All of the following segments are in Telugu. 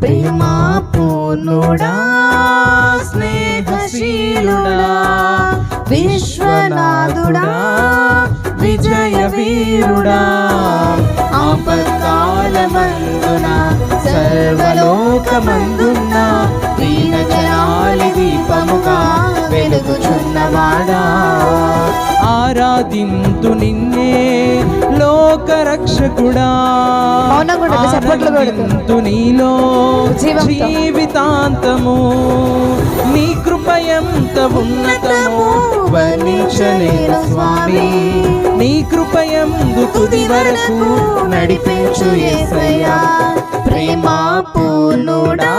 ప్రేమా పూర్ణుడా స్నేహశీలుడా విశ్వనాథుడా విజయ వీరుడా ఆపత్కాలమందున సర్వలోకమందు వెలుగుచున్నవాడా ఆరాధింతు నిన్నే లోక రక్షకుడా నీలో జీవంతో. జీవితాంతము. నీ కృప ఎంత ఉన్నతము. వర్ణించలేను స్వామి. నీ కృప ఎందు తుది వరకు నడిపించు యేసయ్యా ప్రేమా పూర్ణుడా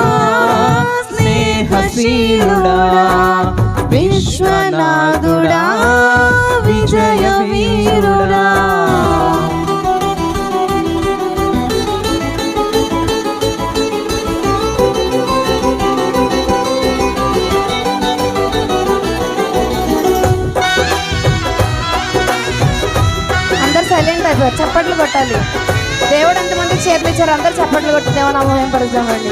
స్నేహశీలుడా. విశ్వనాథుడా విజయ వీరుడా. అందరు సైలెంట్ అయిపోయారు. చప్పట్లు కొట్టాలి. దేవుడు ఎంతమంది చేతులు ఇచ్చారు అందరు చప్పట్లు కొట్టి దేవనామం ఏం పడుతామండి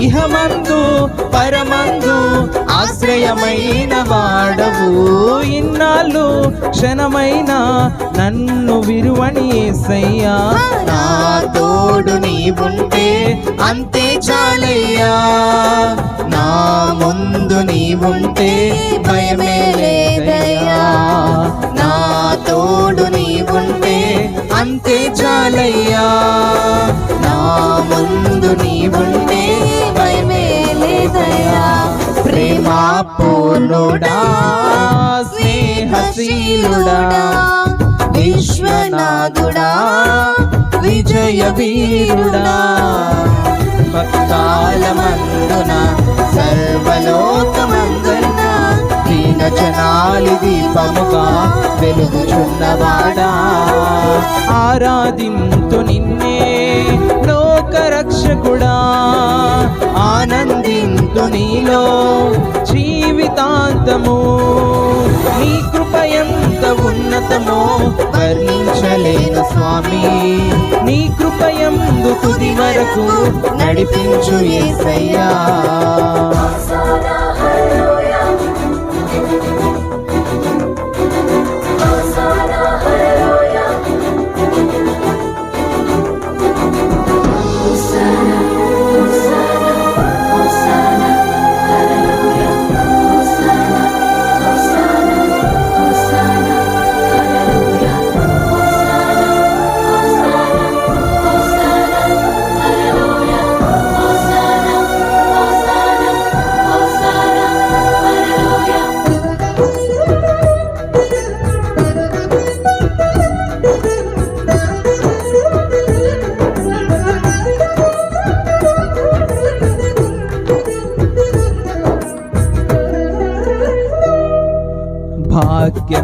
ఇహమందు పరమందు ఆశ్రయమైన వాడవు. ఇన్నాళ్ళు క్షణమైన నన్ను విరువని ఏసయ్యా. నా తోడు నీవుంటే అంతే చాలయ్యా. నా ముందు నీవుంటే భయమే లేదయ్యా. నా తోడు నీవుంటే అంతే చాలయ్యా. నా ముందు నీవుంటే పూర్ణుడా స్నేహశీలుడా విశ్వనాథుడా విజయ వీరుడా భక్తాలమందున సర్వలోకమందున దీన జనాలి దీపముగా వెలుగుచున్నవాడా. ఆరాధింతు నిన్నే లోక రక్షకుడా ఆనందింతు నీలో జీవితాంతము నీ కృప ఎంత ఉన్నతమో? వర్ణించలేను స్వామి. నీ కృప ఎందు తుది వరకు నడిపించు యేసయ్యా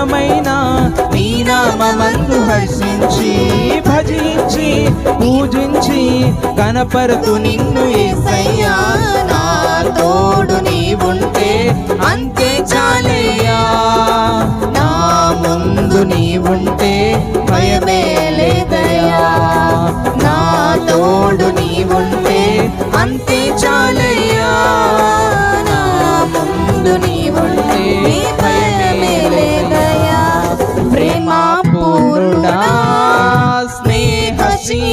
ఘనమైన నీ నామందు హర్షించి భజించి పూజించి కనపరుతు నిన్ను ఏసయ్యా. నా తోడు నీవుంటే అంతే చాలయ్యా. నా ముందు నీవుంటే భయమే లేదయ్యా. నా తోడు నీవుంటే అంతే చాలయ్యా. నా ముందు నీవుంటే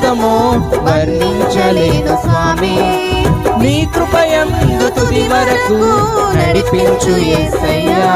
ఘనతము వర్ణించలేను స్వామి. నీ కృపయందు తుది వరకు నడిపించు ఎసయ్యా